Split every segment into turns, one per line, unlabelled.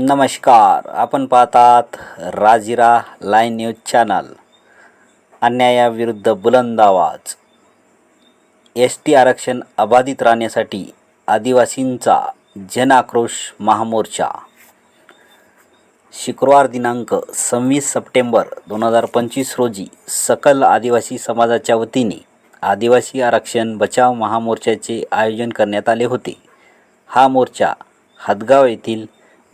नमस्कार आपण पाहतात राजिरा लाईन न्यूज चॅनल. अन्यायाविरुद्ध बुलंद आवाज. एस टी आरक्षण अबाधित राहण्यासाठी आदिवासींचा जनआक्रोश महामोर्चा. शुक्रवार दिनांक सव्वीस सप्टेंबर दोन हजार पंचवीस रोजी सकल आदिवासी समाजाच्या वतीने आदिवासी आरक्षण बचाव महामोर्चाचे आयोजन करण्यात आले होते. हा मोर्चा हदगाव येथील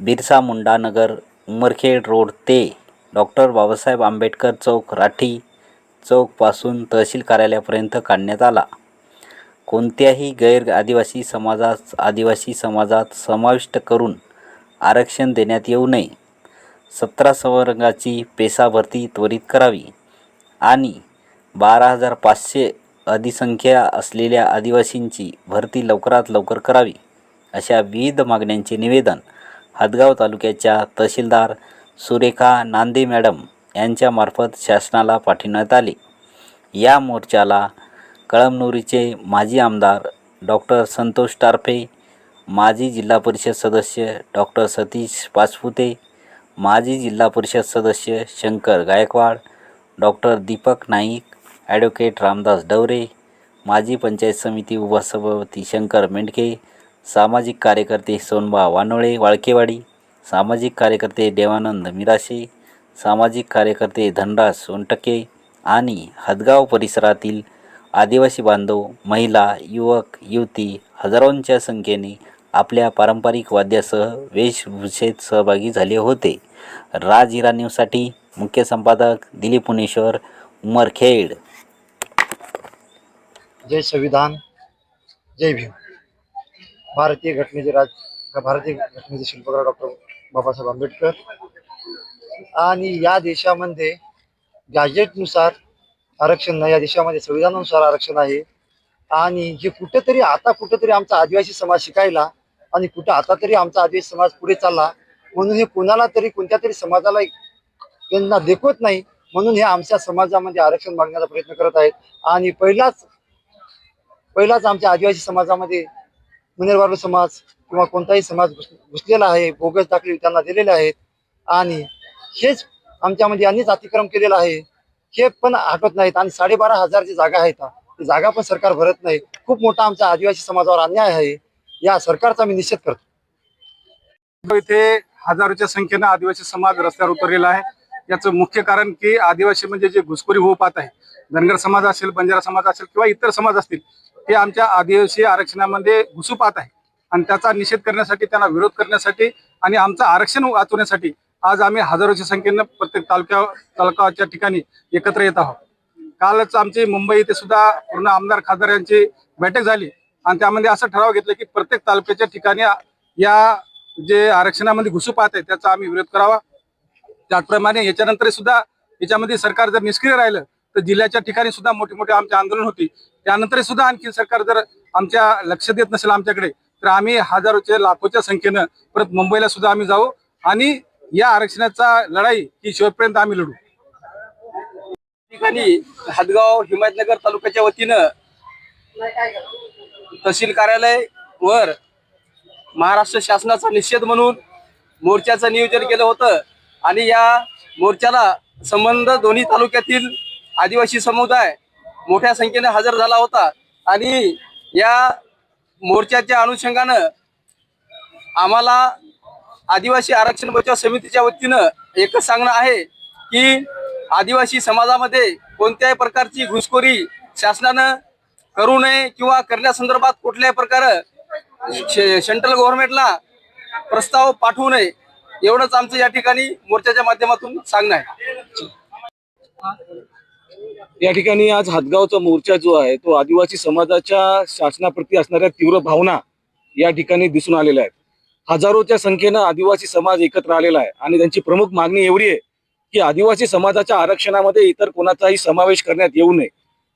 बिरसा मुंडा नगर उमरखेड रोड ते डॉक्टर बाबासाहेब आंबेडकर चौक राठी चौकपासून तहसील कार्यालयापर्यंत काढण्यात आला. कोणत्याही गैर आदिवासी समाजास आदिवासी समाजात समाविष्ट करून आरक्षण देण्यात येऊ नये. सतरा संवर्गाची पेसा भरती त्वरित करावी आणि बारा हजार पाचशे अधिसंख्या असलेल्या आदिवासींची भरती लवकरात लवकर करावी अशा विविध मागण्यांचे निवेदन हदगाव तालुक्याच्या तहसीलदार सुरेखा नांदे मॅडम यांच्यामार्फत शासनाला पाठविण्यात आले. या मोर्चाला कळमनुरीचे माजी आमदार डॉक्टर संतोष टारफे माजी जिल्हा परिषद सदस्य डॉक्टर सतीश पाचपुते माजी जिल्हा परिषद सदस्य शंकर गायकवाड डॉक्टर दीपक नाईक ॲडव्होकेट रामदास डवरे माजी पंचायत समिती उपसभापती शंकर मेंढके सामाजिक कार्यकर्ते सोनबा वानोळे वाळकेवाडी. सामाजिक कार्यकर्ते देवानंद मिराशे. सामाजिक कार्यकर्ते धनराज सोनटके आणि हदगाव परिसरातील आदिवासी बांधव महिला युवक युवती हजारोंच्या संख्येने आपल्या पारंपरिक वाद्यासह वेशभूषेत सहभागी झाले होते. राज इरा न्यूजसाठी मुख्य संपादक दिलीप पुणेश्वर उमरखेड.
जय संविधान जय भीम. भारतीय घटनेचे राज भारतीय घटनेचे शिल्पकार डॉक्टर बाबासाहेब आंबेडकर. आणि या देशामध्ये गॅजेटनुसार आरक्षण नाही. या देशामध्ये संविधानानुसार आरक्षण आहे. आणि हे कुठेतरी आता कुठेतरी आमचा आदिवासी समाज शिकायला आणि कुठं आता तरी आमचा आदिवासी समाज पुढे चालला म्हणून हे कोणाला तरी कोणत्या तरी समाजाला त्यांना देखवत नाही म्हणून हे आमच्या समाजामध्ये आरक्षण मागण्याचा प्रयत्न करत आहेत. आणि पहिलाच पहिलाच आमच्या आदिवासी समाजामध्ये मिनरवारू समाज किंवा कोणताही समाज घुस घुसलेला आहे बोगस दाखले त्यांना दिलेले आहेत. आणि हेच आमच्यामध्ये यांनीच अतिक्रम केलेला आहे. हे पण हटवत नाहीत आणि साडेबारा हजार जी जागा आहेत ती जागा पण सरकार भरत नाही. खूप मोठा आमच्या आदिवासी समाजावर अन्याय आहे. या सरकारचा मी निषेध करतो.
इथे हजारोच्या संख्येनं आदिवासी समाज रस्त्यावर उतरलेला आहे. याचं मुख्य कारण की आदिवासी म्हणजे जे घुसखोरी होऊ पाहत आहे. धनगर समाज असेल बंजारा समाज असेल किंवा इतर समाज असतील हे आमच्या आदिवासी आरक्षणामध्ये घुसूपात आहे. आणि त्याचा निषेध करण्यासाठी त्यांना विरोध करण्यासाठी आणि आमचं आरक्षण वाचवण्यासाठी आज आम्ही हजारोच्या संख्येनं प्रत्येक तालुक्या तालुकाच्या ठिकाणी एकत्र येत आहोत. कालच आमची मुंबई इथे सुद्धा पूर्ण आमदार खासदार यांची बैठक झाली. आणि त्यामध्ये असं ठराव घेतलं की प्रत्येक तालुक्याच्या ठिकाणी या जे आरक्षणामध्ये घुसू पाहत आहे त्याचा आम्ही विरोध करावा. त्याचप्रमाणे याच्यानंतर सुद्धा याच्यामध्ये सरकार जर निष्क्रिय राहिलं तर जिल्ह्याच्या ठिकाणी सुद्धा मोठे मोठे आमचे आंदोलन होती. त्यानंतर सुद्धा आणखी सरकार जर आमच्या लक्ष देत नसेल आमच्याकडे तर आम्ही हजारोच्या लाखोच्या संख्येनं परत मुंबईला सुद्धा आम्ही जाऊ आणि या आरक्षणाचा लढाई ही शेवटपर्यंत आम्ही लढू.
ठिकाणी हदगाव हिमायतनगर तालुक्याच्या वतीनं तहसील कार्यालय वर महाराष्ट्र शासनाचा निषेध म्हणून मोर्चाचं नियोजन केलं होतं आणि या मोर्चाला संबंध दोन्ही तालुक्यातील आदिवासी समुदाय मोठ्या संख्येने हजर झाला होता. आणि या मोर्चाच्या अनुषंगानं आम्हाला आदिवासी आरक्षण बचाव समितीच्या वतीनं एकच सांगणं आहे की आदिवासी समाजामध्ये कोणत्याही प्रकारची घुसखोरी शासनानं करू नये किंवा करण्यासंदर्भात कुठल्याही प्रकार सेंट्रल गव्हर्नमेंटला प्रस्ताव पाठवू नये एवढंच आमचं या ठिकाणी मोर्चाच्या माध्यमातून सांगणं आहे.
या ठिकाणी आज हातगावचा मोर्चा जो आहे तो आदिवासी समाजाच्या शासनाप्रती असणाऱ्या तीव्र भावना या ठिकाणी दिसून आलेल्या आहेत. हजारोच्या संख्येनं आदिवासी समाज एकत्र आलेला आहे आणि त्यांची प्रमुख मागणी एवढी आहे की आदिवासी समाजाच्या आरक्षणामध्ये इतर कोणाचाही समावेश करण्यात येऊ नये.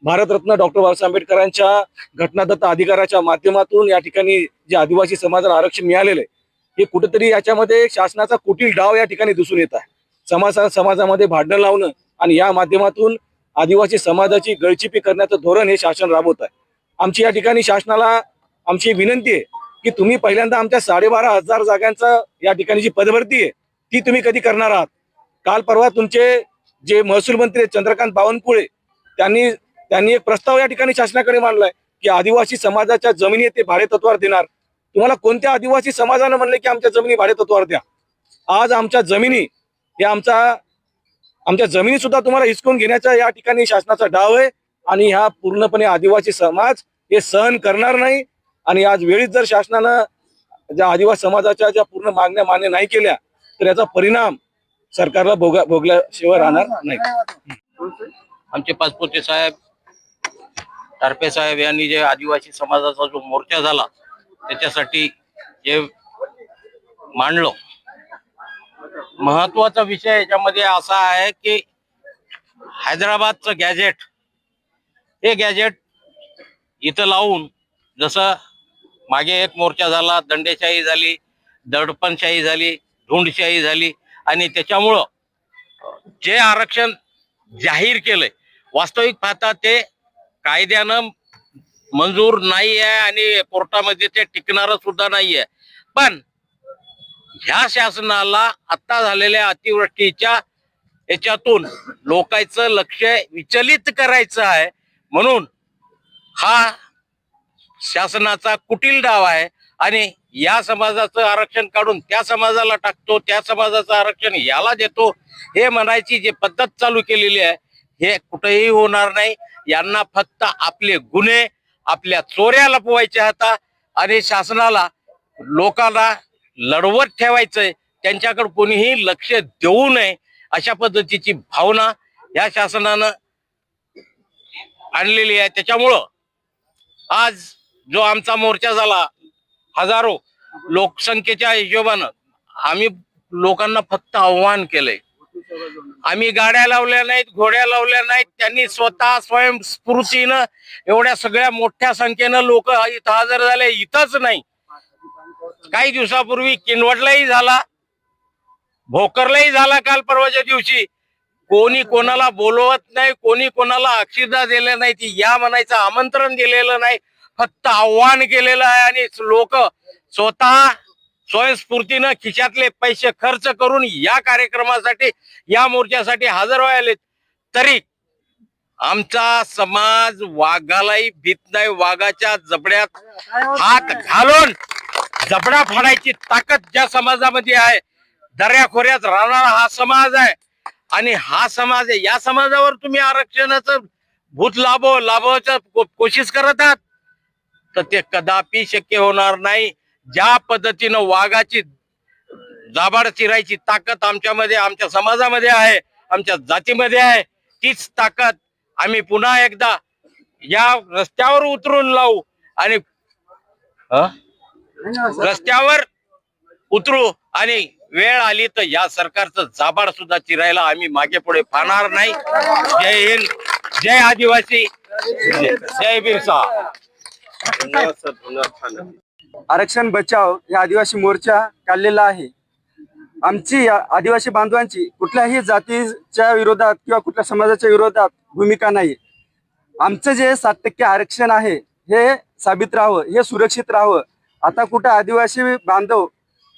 भारतरत्न डॉक्टर बाबासाहेब आंबेडकरांच्या घटनादत्त अधिकाराच्या माध्यमातून या ठिकाणी जे आदिवासी समाजाला आरक्षण मिळालेलं आहे हे कुठेतरी याच्यामध्ये शासनाचा कुटील डाव या ठिकाणी दिसून येत आहे. समाजा समाजामध्ये भांडण लावणं आणि या माध्यमातून आदिवासी समाजाची गळचिपी करण्याचं धोरण हे शासन राबवत आहे. आमची या ठिकाणी शासनाला आमची विनंती आहे की तुम्ही पहिल्यांदा आमच्या साडेबारा हजार जागांचा या ठिकाणी जी पदभरती आहे ती तुम्ही कधी करणार आहात? काल परवा तुमचे जे महसूल मंत्री चंद्रकांत बावनकुळे त्यांनी त्यांनी एक प्रस्ताव या ठिकाणी शासनाकडे मांडलाय की आदिवासी समाजाच्या जमिनी ते भाडेतत्वावर देणार. तुम्हाला कोणत्या आदिवासी समाजानं म्हणले की आमच्या जमिनी भाडेतत्वावर द्या? आज आमच्या जमिनी हे आमचा आमच्या जमिनी सुद्धा तुम्हाला हिसकून घेण्याचा या ठिकाणी शासनाचा डाव आहे. आणि ह्या पूर्णपणे आदिवासी समाज हे सहन करणार नाही. आणि आज वेळीच जर शासनानं ज्या आदिवासी समाजाच्या ज्या पूर्ण मागण्या मान्य नाही केल्या तर याचा परिणाम सरकारला भोगा भोगल्याशिवाय राहणार नाही.
आमचे पाचपोते साहेब टारपे साहेब यांनी जे आदिवासी समाजाचा जो मोर्चा झाला त्याच्यासाठी जे मांडलो महत्त्वाचा विषय याच्यामध्ये असा आहे की हैदराबादचं गॅजेट हे गॅजेट इथं लावून जसं मागे एक मोर्चा झाला दंडेशाही झाली दडपणशाही झाली धुंडशाही झाली आणि त्याच्यामुळं जे आरक्षण जाहीर केलंय वास्तविक पाहता ते कायद्यानं मंजूर नाही आहे आणि कोर्टामध्ये ते टिकणार सुद्धा नाही आहे पण ह्या शासनाला आता झालेल्या अतिवृष्टीच्या याच्यातून लोकांचं लक्ष विचलित करायचं आहे. म्हणून हा शासनाचा कुटील डाव आहे आणि या समाजाचं आरक्षण काढून त्या समाजाला टाकतो त्या समाजाचं आरक्षण याला देतो हे म्हणायची जी पद्धत चालू केलेली आहे हे कुठेही होणार नाही. यांना फक्त आपले गुन्हे आपल्या चोऱ्या लपवायच्या होता आणि शासनाला लोकांना लढवत ठेवायचंय. त्यांच्याकडे कोणीही लक्ष देऊ नये अशा पद्धतीची भावना या शासनानं आणलेली आहे. त्याच्यामुळं आज जो आमचा मोर्चा झाला हजारो लोकसंख्येच्या हिशोबानं आम्ही लोकांना फक्त आव्हान केलंय. आम्ही गाड्या लावल्या नाहीत घोड्या लावल्या नाहीत त्यांनी स्वतः स्वयंस्फूर्तीनं एवढ्या सगळ्या मोठ्या संख्येनं लोक इथं हजर झाले इथंच नाही. काही दिवसापूर्वी किनवटलाही झाला. भोकरलाही झाला काल परवाच्या दिवशी. कोणी कोणाला बोलवत नाही कोणी कोणाला अक्षिदा दिले नाही ती या म्हणायचं आमंत्रण दिलेलं नाही. फक्त आव्हान केलेलं आहे आणि लोक स्वतः स्वयंस्फूर्तीनं खिशातले पैसे खर्च करून या कार्यक्रमासाठी या मोर्चासाठी हजर व्हायले तरी आमचा समाज वाघालाही भीत नाही वाघाच्या जबड्यात हात घालून जबडा फाडायची ताकद ज्या समाजामध्ये आहे दर्याखोऱ्यात राहणारा हा समाज आहे. आणि हा समाज आहे या समाजावर तुम्ही आरक्षणाचं भूत लाभो लाभवायचा को- कोशिश करत आहात? तर ते कदापि शक्य होणार नाही. ज्या पद्धतीनं वाघाची जाबाड चिरायची ताकद आमच्यामध्ये आमच्या समाजामध्ये आहे आमच्या जातीमध्ये आहे तीच ताकद आम्ही पुन्हा एकदा या रस्त्यावर उतरून लावू आणि अ? रस्त्यावर उतरू आणि वेळ आली तर या सरकारचं जाबाड सुद्धा चिरायला आम्ही मागे पुढे पाहणार नाही. जय हिंद जय आदिवासी जय बिरसा.
आरक्षण बचाव या आदिवासी मोर्चा काढलेला आहे. आमची आदिवासी बांधवांची कुठल्याही जातीच्या विरोधात किंवा कुठल्या समाजाच्या विरोधात भूमिका नाही. आमचं जे सात टक्के आरक्षण आहे हे साबित राहावं हे सुरक्षित राहावं. आता कुठं आदिवासी बांधव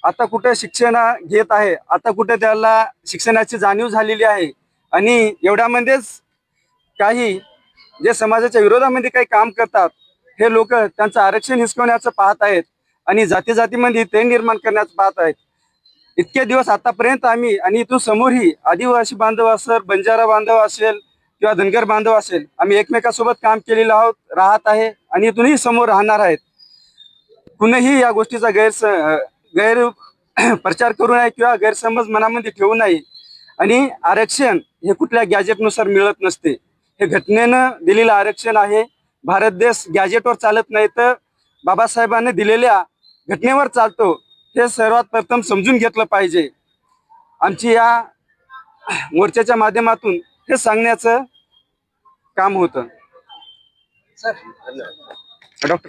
आता कुठं शिक्षण घेत आहे आता कुठं त्याला शिक्षणाची जाणीव झालेली आहे आणि एवढ्यामध्येच काही जे समाजाच्या विरोधामध्ये काही काम करतात हे लोक त्यांचं आरक्षण हिसकवण्याचं पाहत आहेत आणि जाती जातीमध्ये ते निर्माण करण्याचं पाहत आहेत. इतके दिवस आतापर्यंत आम्ही आणि इथून समोरही आदिवासी बांधव असेल बंजारा बांधव असेल किंवा धनगर बांधव असेल आम्ही एकमेकासोबत काम केलेलं आहोत राहत आहे आणि इथूनही समोर राहणार आहेत. कुणीही या गोष्टीचा गैरस गैर प्रचार करू नये किंवा गैरसमज मनामध्ये ठेवू नये. आणि आरक्षण हे कुठल्या गॅजेटनुसार मिळत नसते. हे घटनेनं दिलेलं आरक्षण आहे. भारत देश गॅजेटवर चालत नाही तर बाबासाहेबांनी दिलेल्या घटनेवर चालतो. हे सर्वात प्रथम समजून घेतलं पाहिजे. आमची या मोर्चाच्या माध्यमातून हे सांगण्याचं काम होतं. डॉक्टर